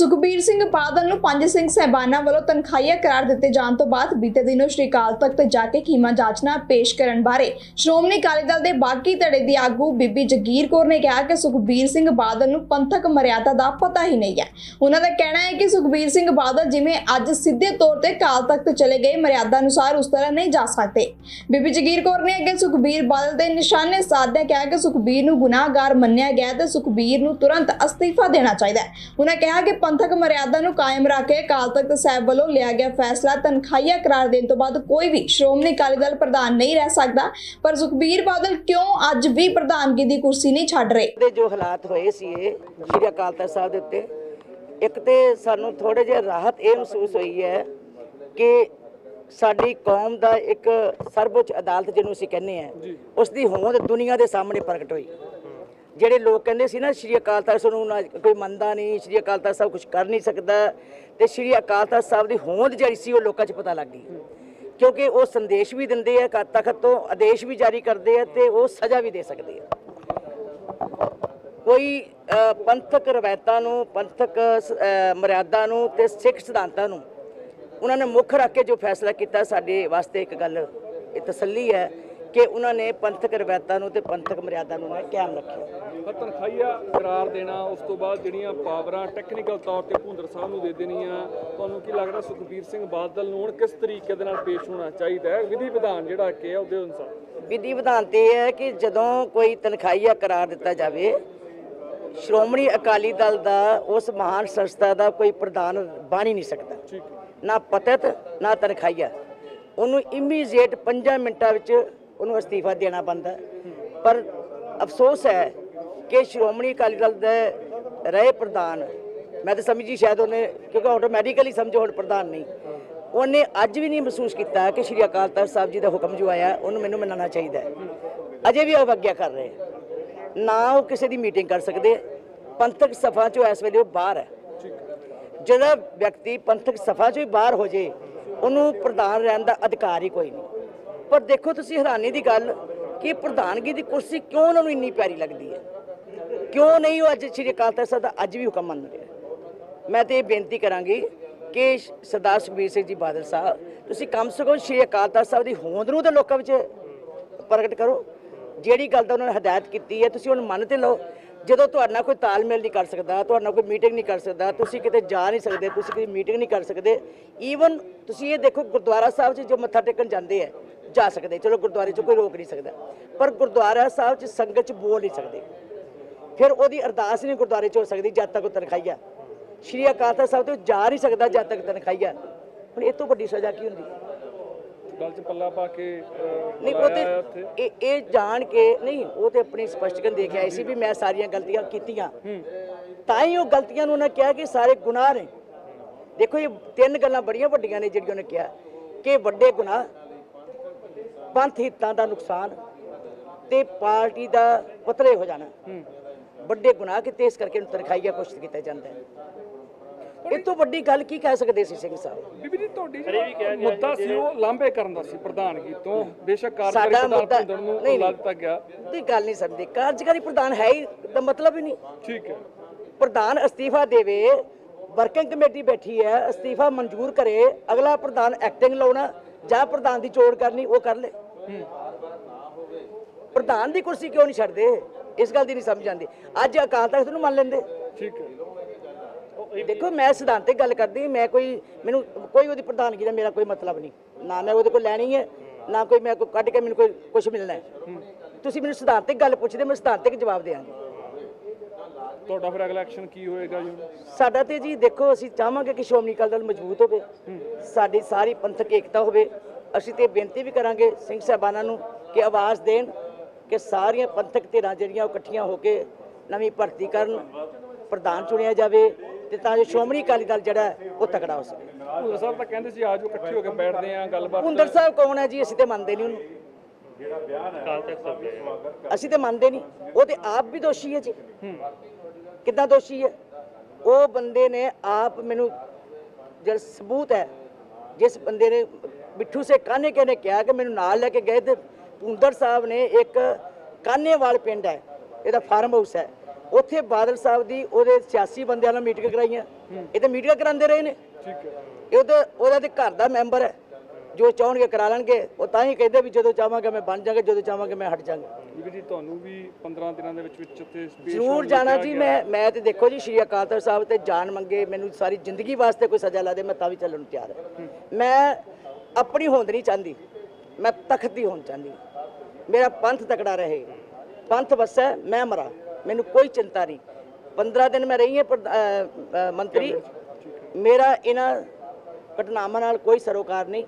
ਸੁਖਬੀਰ ਸਿੰਘ ਬਾਦਲ ਨੂੰ ਪੰਜ ਸਿੰਘ ਸਹਿਬਾਨਾਂ ਵੱਲੋਂ ਤਨਖਾਹੀਆ ਕਰਾਰ ਦਿੱਤੇ ਜਾਣ ਤੋਂ ਬਾਅਦ ਬੀਤੇ ਦਿਨੋਂ ਸ਼੍ਰੀ ਅਕਾਲ ਤਖਤ ਜਾ ਕੇ ਕੀਮਾ ਜਾਚਨਾ ਪੇਸ਼ ਕਰਨ ਬਾਰੇ ਸ਼੍ਰੋਮਣੀ ਅਕਾਲੀ ਦਲ ਦੇ ਬਾਗੀ ਧੜੇ ਦੀ ਆਗੂ ਬੀਬੀ ਜਗੀਰ ਕੌਰ ਨੇ ਕਿਹਾ ਕਿ ਸੁਖਬੀਰ ਸਿੰਘ ਬਾਦਲ ਨੂੰ ਪੰਥਕ ਮਰਿਆਦਾ ਦਾ ਪਤਾ ਹੀ ਨਹੀਂ ਹੈ। ਉਹਨਾਂ ਦਾ ਕਹਿਣਾ ਹੈ ਕਿ ਸੁਖਬੀਰ ਸਿੰਘ ਬਾਦਲ ਜਿਵੇਂ ਅੱਜ ਸਿੱਧੇ ਤੌਰ ਤੇ ਕਾਲ ਤਖਤ ਚਲੇ ਗਏ, ਮਰਿਆਦਾ ਅਨੁਸਾਰ ਉਸ ਤਰ੍ਹਾਂ ਨਹੀਂ ਜਾ ਸਕਦੇ। ਬੀਬੀ ਜਗੀਰ ਕੌਰ ਨੇ ਅੱਗੇ ਸੁਖਬੀਰ ਬਾਦਲ ਦੇ ਨਿਸ਼ਾਨੇ ਸਾਧਦਿਆਂ ਕਿਹਾ ਕਿ ਸੁਖਬੀਰ ਨੂੰ ਗੁਨਾਹਗਾਰ ਮੰਨਿਆ ਗਿਆ ਤੇ ਸੁਖਬੀਰ ਨੂੰ ਤੁਰੰਤ ਅਸਤੀਫਾ ਦੇਣਾ ਚਾਹੀਦਾ ਹੈ। ਉਹਨਾਂ ਕਿਹਾ ਕਿ ਪੰਥਕ ਮਰਿਆਦਾ ਨੂੰ ਕਾਇਮ ਰੱਖ ਕੇ ਅਕਾਲ ਤਖਤ ਸਾਹਿਬ ਵੱਲੋਂ ਲਿਆ ਗਿਆ ਫੈਸਲਾ ਤਨਖਾਹੀਆ ਕਰਾਰ ਦੇਣ ਤੋਂ ਬਾਅਦ ਕੋਈ ਵੀ ਸ਼੍ਰੋਮਣੀ ਅਕਾਲੀ ਦਲ ਪ੍ਰਧਾਨ ਨਹੀਂ ਰਹਿ ਸਕਦਾ। ਪਰ ਸੁਖਬੀਰ ਬਾਦਲ ਕਿਉਂ ਅੱਜ ਵੀ ਪ੍ਰਧਾਨਗੀ ਦੀ ਕੁਰਸੀ ਨਹੀਂ ਛੱਡ ਰਹੇ? ਦੇ ਜੋ ਹਾਲਾਤ ਹੋਏ ਸੀ ਇਹ ਸ਼੍ਰੀ ਅਕਾਲ ਤਖਤ ਸਾਹਿਬ ਦੇ ਉੱਤੇ ਇੱਕ ਤੇ ਸਾਨੂੰ ਥੋੜੇ ਜਿਹਾ ਰਾਹਤ ਇਹ ਮਹਿਸੂਸ ਹੋਈ ਹੈ ਕਿ ਸਾਡੀ ਕੌਮ ਦਾ ਇੱਕ ਸਰਵਉੱਚ ਅਦਾਲਤ ਜਿਹਨੂੰ ਅਸੀਂ ਕਹਿੰਦੇ ਆ ਉਸ ਦੀ ਹੋਂਦ ਦੁਨੀਆ ਦੇ ਸਾਹਮਣੇ ਪ੍ਰਗਟ ਹੋਈ। ਜਿਹੜੇ ਲੋਕ ਕਹਿੰਦੇ ਸੀ ਨਾ, ਸ਼੍ਰੀ ਅਕਾਲ ਤਖਤ ਸਾਹਿਬ ਨੂੰ ਕੋਈ ਮੰਨਦਾ ਨਹੀਂ, ਸ਼੍ਰੀ ਅਕਾਲ ਤਖਤ ਸਾਹਿਬ ਕੁਝ ਕਰ ਨਹੀਂ ਸਕਦਾ, ਤੇ ਸ਼੍ਰੀ ਅਕਾਲ ਤਖਤ ਸਾਹਿਬ ਦੀ ਹੋਂਦ ਜਿਹੜੀ ਸੀ ਉਹ ਲੋਕਾਂ 'ਚ ਪਤਾ ਲੱਗ ਗਈ। ਕਿਉਂਕਿ ਉਹ ਸੰਦੇਸ਼ ਵੀ ਦਿੰਦੇ ਆ, ਅਕਾਲ ਤਖਤ ਤੋਂ ਆਦੇਸ਼ ਵੀ ਜਾਰੀ ਕਰਦੇ ਆ ਤੇ ਉਹ ਸਜ਼ਾ ਵੀ ਦੇ ਸਕਦੇ ਆ। ਕੋਈ ਪੰਥਕ ਰਵਾਇਤਾਂ ਨੂੰ, ਪੰਥਕ ਮਰਿਆਦਾ ਨੂੰ ਤੇ ਸਿੱਖ ਸਿਧਾਂਤਾਂ ਨੂੰ ਉਹਨਾਂ ਨੇ ਮੁੱਖ ਰੱਖ ਕੇ ਜੋ ਫੈਸਲਾ ਕੀਤਾ, ਸਾਡੇ ਵਾਸਤੇ ਇੱਕ ਗੱਲ ਇਹ ਤਸੱਲੀ ਹੈ ਕਿ ਉਹਨਾਂ ਨੇ ਪੰਥਕ ਰਵਾਇਤਾਂ ਨੂੰ ਤੇ ਪੰਥਕ ਮਰਿਆਦਾ ਨੂੰ ਨੇ ਕਾਇਮ ਰੱਖਿਆ। ਤਨਖਾਹੀਆ ਕਰਾਰ ਦੇਣਾ ਉਸ ਤੋਂ ਬਾਅਦ ਜਿਹੜੀਆਂ ਪਾਵਰਾਂ ਟੈਕਨੀਕਲ ਤੌਰ ਤੇ ਭੁੰਦਰ ਸਾਹਿਬ ਨੂੰ ਦੇ ਦੇਣੀਆਂ ਤੁਹਾਨੂੰ ਕੀ ਲੱਗਦਾ ਸੁਖਬੀਰ ਸਿੰਘ ਬਾਦਲ ਨੂੰ ਹੁਣ ਕਿਸ ਤਰੀਕੇ ਦੇ ਨਾਲ ਪੇਸ਼ ਹੋਣਾ ਚਾਹੀਦਾ ਹੈ? ਵਿਧੀ ਵਿਧਾਨ ਜਿਹੜਾ ਕਿ ਹੈ ਉਹਦੇ ਅਨੁਸਾਰ। ਵਿਧੀ ਵਿਧਾਨ ਤੇ ਇਹ ਹੈ ਕਿ ਜਦੋਂ ਕੋਈ ਤਨਖਾਹੀਆ ਕਰਾਰ ਦਿੱਤਾ ਜਾਵੇ ਸ਼੍ਰੋਮਣੀ ਅਕਾਲੀ ਦਲ ਦਾ ਉਸ ਮਹਾਨ ਸੰਸਥਾ ਦਾ ਕੋਈ ਪ੍ਰਧਾਨ ਬਣ ਹੀ ਨਹੀਂ ਸਕਦਾ। ਨਾ ਪਤਤ ਨਾ ਤਨਖਾਹੀਆ। ਉਹਨੂੰ ਇਮੀਡੀਏਟ 5 ਮਿੰਟਾਂ ਵਿੱਚ ਉਹਨੂੰ ਅਸਤੀਫਾ ਦੇਣਾ ਪੈਂਦਾ ਪਰ ਅਫਸੋਸ ਹੈ ਕਿ ਸ਼੍ਰੋਮਣੀ ਅਕਾਲੀ ਦਲ ਦੇ ਰਹੇ ਪ੍ਰਧਾਨ, ਮੈਂ ਤਾਂ ਸਮਝੀ ਸ਼ਾਇਦ ਉਹਨੇ, ਕਿਉਂਕਿ ਆਟੋਮੈਟਿਕਲੀ ਸਮਝੋ ਹੁਣ ਪ੍ਰਧਾਨ ਨਹੀਂ, ਉਹਨੇ ਅੱਜ ਵੀ ਨਹੀਂ ਮਹਿਸੂਸ ਕੀਤਾ ਕਿ ਸ਼੍ਰੀ ਅਕਾਲ ਤਖਤ ਸਾਹਿਬ ਜੀ ਦਾ ਹੁਕਮ ਜੋ ਆਇਆ, ਉਹਨੂੰ ਮੈਨੂੰ ਮੰਨਣਾ ਚਾਹੀਦਾ ਅਜੇ ਵੀ ਅਵਗਿਆ ਕਰ ਰਹੇ ਨਾ ਉਹ ਕਿਸੇ ਦੀ ਮੀਟਿੰਗ ਕਰ ਸਕਦੇ, ਪੰਥਕ ਸਫ਼ਾ ਚੋਂ ਇਸ ਵੇਲੇ ਉਹ ਬਾਹਰ ਹੈ। ਜਿਹੜਾ ਵਿਅਕਤੀ ਪੰਥਕ ਸਫ਼ਾ ਚੋਂ ਹੀ ਬਾਹਰ ਹੋ ਜੇ, ਉਹਨੂੰ ਪ੍ਰਧਾਨ ਰਹਿਣ ਦਾ ਅਧਿਕਾਰ ਹੀ ਕੋਈ ਨਹੀਂ। ਪਰ ਦੇਖੋ ਤੁਸੀਂ ਹੈਰਾਨੀ ਦੀ ਗੱਲ ਕਿ ਪ੍ਰਧਾਨਗੀ ਦੀ ਕੁਰਸੀ ਕਿਉਂ ਉਹਨਾਂ ਨੂੰ ਇੰਨੀ ਪਿਆਰੀ ਲੱਗਦੀ ਹੈ? ਕਿਉਂ ਨਹੀਂ ਉਹ ਅੱਜ ਸ਼੍ਰੀ ਅਕਾਲ ਤਖਤ ਸਾਹਿਬ ਦਾ ਅੱਜ ਵੀ ਹੁਕਮ ਮੰਨ ਰਿਹਾ? ਮੈਂ ਤੇ ਇਹ ਬੇਨਤੀ ਕਰਾਂਗੀ ਕਿ ਸਰਦਾਰ ਸੁਖਬੀਰ ਸਿੰਘ ਜੀ ਬਾਦਲ ਸਾਹਿਬ, ਤੁਸੀਂ ਕਮ ਸੇ ਕਮ ਸ਼੍ਰੀ ਅਕਾਲ ਤਖਤ ਸਾਹਿਬ ਦੀ ਹੋਂਦ ਨੂੰ ਤੇ ਲੋਕਾਂ ਵਿੱਚ ਪ੍ਰਗਟ ਕਰੋ। ਜਿਹੜੀ ਗੱਲ ਦਾ ਉਹਨਾਂ ਨੇ ਹਦਾਇਤ ਕੀਤੀ ਹੈ, ਤੁਸੀਂ ਉਹਨੂੰ ਮੰਨ ਤੇ ਲਓ। ਜਦੋਂ ਤੁਹਾਡੇ ਨਾਲ ਕੋਈ ਤਾਲਮੇਲ ਨਹੀਂ ਕਰ ਸਕਦਾ, ਤੁਹਾਡੇ ਨਾਲ ਕੋਈ ਮੀਟਿੰਗ ਨਹੀਂ ਕਰ ਸਕਦਾ, ਤੁਸੀਂ ਕਿਤੇ ਜਾ ਨਹੀਂ ਸਕਦੇ, ਤੁਸੀਂ ਕੋਈ ਮੀਟਿੰਗ ਨਹੀਂ ਕਰ ਸਕਦੇ। ਈਵਨ ਤੁਸੀਂ ਇਹ ਦੇਖੋ ਗੁਰਦੁਆਰਾ ਸਾਹਿਬ 'ਚ ਜੋ ਮੱਥਾ ਟੇਕਣ ਜਾਂਦੇ ਆ ਜਾ ਸਕਦੇ ਚਲੋ ਗੁਰਦੁਆਰੇ 'ਚ ਕੋਈ ਰੋਕ ਨਹੀਂ ਸਕਦਾ। ਪਰ ਗੁਰਦੁਆਰਾ ਸਾਹਿਬ 'ਚ ਸੰਗਤ 'ਚ ਬੋਲ ਨਹੀਂ ਸਕਦੇ। ਫਿਰ ਉਹਦੀ ਅਰਦਾਸ ਨਹੀਂ ਗੁਰਦੁਆਰੇ 'ਚ ਹੋ ਸਕਦੀ ਜਦ ਤੱਕ ਉਹ ਤਨਖਾਹੀਆ ਸ਼੍ਰੀ ਅਕਾਲ ਤਖਤ ਸਾਹਿਬ ਤੋਂ ਜਾ ਨਹੀਂ ਸਕਦਾ ਜਦ ਤੱਕ ਤਨਖਾਹੀਆ ਹੁਣ ਇਹ ਤੋਂ ਵੱਡੀ ਸਜ਼ਾ ਕੀ ਹੁੰਦੀ? ਗੱਲ 'ਚ ਪੱਲਾ ਪਾ ਕੇ ਨਹੀਂ ਉਹ ਤੇ ਇਹ ਇਹ ਜਾਣ ਕੇ ਨਹੀਂ ਉਹ ਤੇ ਆਪਣੀ ਸਪਸ਼ਟੀਕਰਨ ਦੇ ਕੇ ਆਈ ਸੀ ਵੀ ਮੈਂ ਸਾਰੀਆਂ ਗਲਤੀਆਂ ਕੀਤੀਆਂ। ਤਾਂ ਹੀ ਉਹ ਗਲਤੀਆਂ ਨੂੰ ਉਹਨਾਂ ਕਿਹਾ ਕਿ ਸਾਰੇ ਗੁਨਾਹ ਨੇ। ਦੇਖੋ ਇਹ ਤਿੰਨ ਗੱਲਾਂ ਬੜੀਆਂ ਵੱਡੀਆਂ ਨੇ ਜਿਹੜੀਆਂ ਉਹਨੇ ਕਿਹਾ। ਕਿ ਵੱਡੇ ਗੁਨਾਹ ਪੰਥ ਹਿੱਤਾਂ ਦਾ ਨੁਕਸਾਨ ਤੇ ਪਾਰਟੀ ਦਾ ਪਤਲੇ ਹੋ ਜਾਣਾ। ਵੱਡੇ ਗੁਨਾਹ ਕਿਤੇ ਇਸ ਕਰਕੇ ਇਹਨੂੰ ਤਨਖਾਹੀਆ ਕੋਸ਼ਿਸ਼ ਕੀਤਾ ਜਾਂਦਾ ਹੈ। ਇਹ ਤੋਂ ਵੱਡੀ ਗੱਲ ਕੀ ਕਹਿ ਸਕਦੇ ਸੀ ਸਿੰਘ ਸਾਹਿਬ? ਬੀਬੀ ਜੀ ਤੁਹਾਡੀ ਜਿਹੜਾ ਮੁੱਦਾ ਸੀ ਉਹ ਲਾਂਭੇ ਕਰਨ ਦਾ ਸੀ ਪ੍ਰਧਾਨਗੀ ਤੋਂ। ਬੇਸ਼ੱਕ ਕਾਰਜਕਾਰੀ ਪ੍ਰਧਾਨ ਨੂੰ ਨਹੀਂ ਲਾ ਦਿੱਤਾ ਗਿਆ। ਦੀ ਗੱਲ ਨਹੀਂ ਸਮਝਦੇ ਕਾਰਜਕਾਰੀ ਪ੍ਰਧਾਨ ਹੈ ਹੀ ਦਾ ਮਤਲਬ ਹੀ ਨਹੀਂ। ਠੀਕ ਹੈ। ਪ੍ਰਧਾਨ ਅਸਤੀਫਾ ਦੇਵੇ ਵਰਕਿੰਗ ਕਮੇਟੀ ਬੈਠੀ ਹੈ ਅਸਤੀਫਾ ਮਨਜ਼ੂਰ ਕਰੇ ਅਗਲਾ ਪ੍ਰਧਾਨ ਐਕਟਿੰਗ ਲਾਉਣਾ ਜਾਂ ਪ੍ਰਧਾਨ ਦੀ ਚੋਣ ਕਰਨੀ ਉਹ ਕਰ ਲੇ। ਪ੍ਰਧਾਨ ਦੀ ਕੁਰਸੀ ਕਿਉਂ ਨਹੀਂ ਛੱਡਦੇ? ਇਸ ਗੱਲ ਦੀ ਨਹੀਂ ਸਮਝ ਆਉਂਦੀ। ਅੱਜ ਅਕਾਲ ਤਖਤ ਨੂੰ ਮੰਨ ਲੈਂਦੇ। ਠੀਕ ਹੈ। ਦੇਖੋ ਮੈਂ ਸਿਧਾਂਤਿਕ ਗੱਲ ਕਰਦੀ ਮੈਂ ਕੋਈ ਮੈਨੂੰ ਕੋਈ ਉਹਦੀ ਪ੍ਰਧਾਨਗੀ ਦਾ ਮੇਰਾ ਕੋਈ ਮਤਲਬ ਨਹੀਂ। ਨਾ ਮੈਂ ਉਹਦੇ ਕੋਲ ਲੈਣੀ ਹੈ ਨਾ ਕੋਈ ਮੈਂ ਕੋਈ ਕੱਢ ਕੇ ਮੈਨੂੰ ਕੋਈ ਕੁਝ ਮਿਲਣਾ ਹੈ। ਤੁਸੀਂ ਮੈਨੂੰ ਸਿਧਾਂਤਿਕ ਗੱਲ ਪੁੱਛਦੇ ਮੈਂ ਸਿਧਾਂਤਿਕ ਜਵਾਬ ਦਿਆਂਗੀ ਤੁਹਾਡਾ ਫਿਰ ਅਗਲਾ ਐਕਸ਼ਨ ਕੀ ਹੋਏਗਾ ਜੀ? ਸਾਡਾ ਤੇ ਜੀ ਦੇਖੋ ਅਸੀਂ ਚਾਹਾਂਗੇ ਕਿ ਸ਼੍ਰੋਮਣੀ ਅਕਾਲੀ ਦਲ ਮਜ਼ਬੂਤ ਹੋਵੇ ਸਾਡੀ ਸਾਰੀ ਪੰਥਕ ਏਕਤਾ ਹੋਵੇ। ਅਸੀਂ ਤੇ ਬੇਨਤੀ ਵੀ ਕਰਾਂਗੇ ਸਿੰਘ ਸਾਹਿਬਾਨਾਂ ਨੂੰ ਕਿ ਆਵਾਜ਼ ਦੇਣ ਕਿ ਸਾਰੀਆਂ ਪੰਥਕ ਧਿਰਾਂ ਜਿਹੜੀਆਂ ਉਹ ਇਕੱਠੀਆਂ ਹੋ ਕੇ ਨਵੀਂ ਭਰਤੀ ਕਰਨ ਪ੍ਰਧਾਨ ਚੁਣਿਆ ਜਾਵੇ ਤੇ ਤਾਂ ਜੋ ਸ਼੍ਰੋਮਣੀ ਅਕਾਲੀ ਦਲ ਜਿਹੜਾ ਉਹ ਤਕੜਾ ਹੋ ਸਕੇ। ਭੁੰਦਰ ਸਾਹਿਬ ਤਾਂ ਕਹਿੰਦੇ ਸੀ ਆਜੋ ਇਕੱਠੇ ਹੋ ਕੇ ਬੈਠਦੇ ਆਂ ਗੱਲਬਾਤ ਹੁੰਦਰ ਸਾਹਿਬ ਕੌਣ ਹੈ ਜੀ? ਅਸੀਂ ਤੇ ਮੰਨਦੇ ਨਹੀਂ ਉਹਨੂੰ। ਅਸੀਂ ਤੇ ਮੰਨਦੇ ਨਹੀਂ। ਉਹ ਤੇ ਆਪ ਵੀ ਦੋਸ਼ੀ ਹੈ ਜੀ। ਕਿੱਦਾਂ ਦੋਸ਼ੀ ਹੈ? ਉਹ ਬੰਦੇ ਨੇ ਆਪ ਮੈਨੂੰ ਜਿਹੜਾ ਸਬੂਤ ਹੈ ਜਿਸ ਬੰਦੇ ਨੇ ਬਿੱਠੂ ਸੇ ਕਾਨੇ ਕੇ ਨੇ ਕਿਹਾ ਕਿ ਮੈਨੂੰ ਨਾਲ ਲੈ ਕੇ ਗਏ ਤੇ ਪੁੰਦਰ ਸਾਹਿਬ ਨੇ ਇੱਕ ਕਾਨੇਵਾਲ ਪਿੰਡ ਹੈ ਇਹਦਾ ਫਾਰਮ ਹਾਊਸ ਹੈ। ਉੱਥੇ ਬਾਦਲ ਸਾਹਿਬ ਦੀ ਉਹਦੇ ਸਿਆਸੀ ਬੰਦਿਆਂ ਨਾਲ ਮੀਟਿੰਗ ਕਰਾਈਆਂ। ਇਹ ਤਾਂ ਮੀਟਿੰਗ ਕਰਾਉਂਦੇ ਰਹੇ ਨੇ। ਠੀਕ ਹੈ। ਇਹ ਉਹਦਾ ਉਹਦਾ ਤੇ ਘਰ ਦਾ ਮੈਂਬਰ ਹੈ। ਜੋ ਚਾਹਣਗੇ ਕਰਾ ਲੈਣਗੇ ਉਹ ਤਾਂ ਹੀ ਕਹਿੰਦੇ ਵੀ ਜਦੋਂ ਚਾਹਾਂਗਾ ਮੈਂ ਬਣ ਜਾਵਾਂਗਾ ਜਦੋਂ ਚਾਹਾਂਗਾ ਮੈਂ ਹਟ ਜਾਵਾਂਗਾ ਬੀਬੀ ਜੀ ਤੁਹਾਨੂੰ ਵੀ 15 ਦਿਨਾਂ ਦੇ ਵਿੱਚ ਵਿੱਚ ਉੱਥੇ ਜ਼ਰੂਰ ਹੋਣ ਜਾਣਾ ਜੀ। ਮੈਂ ਮੈਂ ਤੇ ਦੇਖੋ ਜੀ ਸ਼੍ਰੀ ਅਕਾਲ ਤਖਤ ਸਾਹਿਬ ਤੇ ਜਾਨ ਮੰਗੇ ਮੈਨੂੰ ਸਾਰੀ ਜ਼ਿੰਦਗੀ ਵਾਸਤੇ ਕੋਈ ਸਜ਼ਾ ਲਾ ਦੇ ਮੈਂ ਤਾਂ ਵੀ ਚੱਲਣ ਨੂੰ ਤਿਆਰ ਹਾਂ। ਮੈਂ ਆਪਣੀ ਹੋਂਦ ਨਹੀਂ ਚਾਹੁੰਦੀ ਮੈਂ ਤਖਤ ਦੀ ਹੋਂਦ ਚਾਹੁੰਦੀ। ਮੇਰਾ ਪੰਥ ਤਕੜਾ ਰਹੇ ਪੰਥ ਵਸੈ ਮੈਂ ਮਰਾਂ ਮੈਨੂੰ ਕੋਈ ਚਿੰਤਾ ਨਹੀਂ। 15 ਦਿਨ ਮੈਂ ਰਹੀ ਹਾਂ ਮੰਤਰੀ। ਮੇਰਾ ਇਹਨਾਂ ਘਟਨਾਵਾਂ ਨਾਲ ਕੋਈ ਸਰੋਕਾਰ ਨਹੀਂ।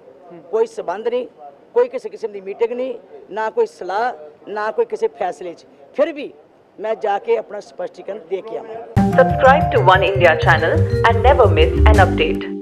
ਕੋਈ ਸਬੰਧ ਨਹੀਂ, ਕੋਈ ਕਿਸੇ ਕਿਸਮ ਦੀ ਮੀਟਿੰਗ ਨਹੀਂ, ਨਾ ਕੋਈ ਸਲਾਹ, ਨਾ ਕੋਈ ਕਿਸੇ ਫੈਸਲੇ 'ਚ ਫਿਰ ਵੀ ਮੈਂ ਜਾ ਕੇ ਆਪਣਾ ਸਪਸ਼ਟੀਕਰਨ ਦੇ ਕੇ ਆਵਾਂ Subscribe to One India channel and never miss an update.